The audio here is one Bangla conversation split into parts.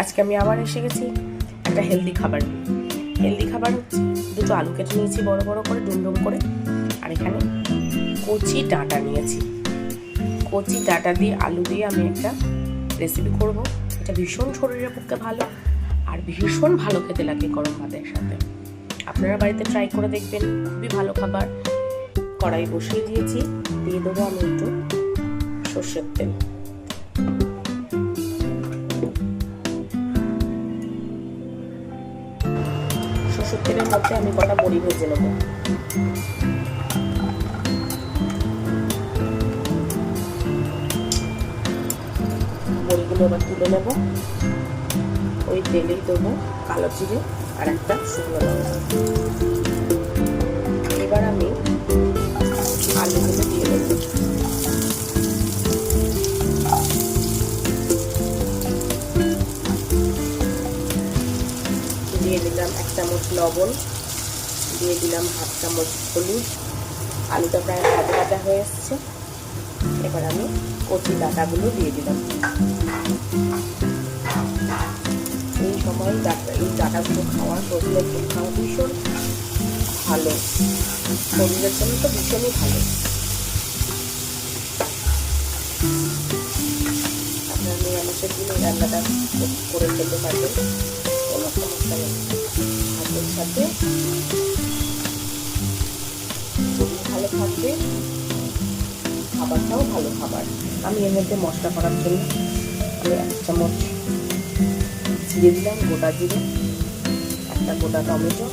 আজকে আমি আবার এসে গেছি একটা হেলদি খাবার হেলদি খাবার হচ্ছে দুটো আলু কেটে নিয়েছি বড় বড় করে ডুমডুম করে, আর এখানে কচি ডাঁটা নিয়েছি। কচি ডাঁটা দিয়ে আলু দিয়ে আমি একটা রেসিপি করব। এটা ভীষণ শরীরের পক্ষে ভালো আর ভীষণ ভালো খেতে লাগে গরম ভাতের সাথে। আপনারা বাড়িতে ট্রাই করে দেখবেন, খুবই ভালো খাবার। কড়াই বসিয়ে দিয়েছি, দিয়ে দেবো আমি একটু সর্ষের তেল। সর্ষের মধ্যে আমি কটা বড়ি ভেজে নেব? বড়িগুলো আবার তুলে নেব। ওই তেলেই দেবো কালো জিরে আর একটা শুকনো লঙ্কা। এক চামচ লবণ, দিয়ে দিলাম হাফ চামচ হলুদ। আলুটা প্রায় ভাজা ভাজা হয়ে এসছে। এবার আমি কচি ডাটাগুলো দিয়ে দিলাম। এই সময় ডাটা, এই ডাটাগুলো খাওয়া শরীরের জন্য খাওয়া ভীষণ ভালো। শরীরের জন্য তো ভীষণই ভালো। আপনার নিরামিষের দিন রান্নাটা করে খেতে পারবেন। ভালো থাকবে খাবারটাও ভালো খাবার। আমি এর মধ্যে মশলা করার জন্য এক চামচ জিরে দিলাম, গোটা জিরে। একটা গোটা টমেটো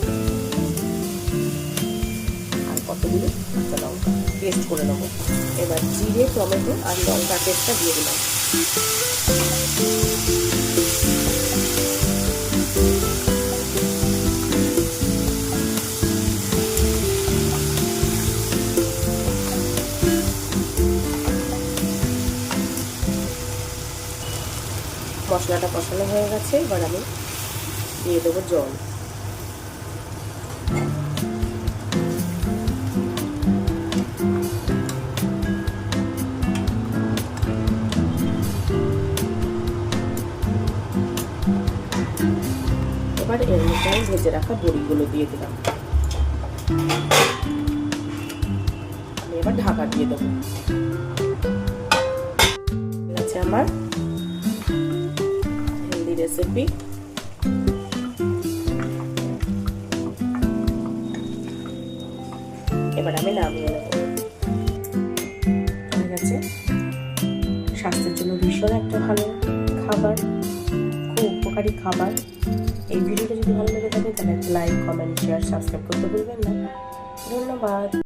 আর কতগুলো কাঁচা লঙ্কা পেস্ট করে নেব এবার জিরে টমেটো, আর লঙ্কা পেস্টটা দিয়ে দিলাম। মশলাটা কষানো হয়ে গেছে, এবার আমি দিয়ে দেবো জল। এবার এর মধ্যে আমি ভেজে রাখা বড়িগুলো দিয়ে দিলাম। এবার ঢাকা দিয়ে দেবো। আমার রেসিপি এবার আমি নামিয়ে নেব। ঠিক আছে? স্বাস্থ্যের জন্য ভীষণ একটা ভালো খাবার, খুব উপকারী খাবার। এই ভিডিওটা যদি ভালো লেগে থাকে, তাহলে লাইক কমেন্ট শেয়ার সাবস্ক্রাইব করতে ভুলবেন না। ধন্যবাদ।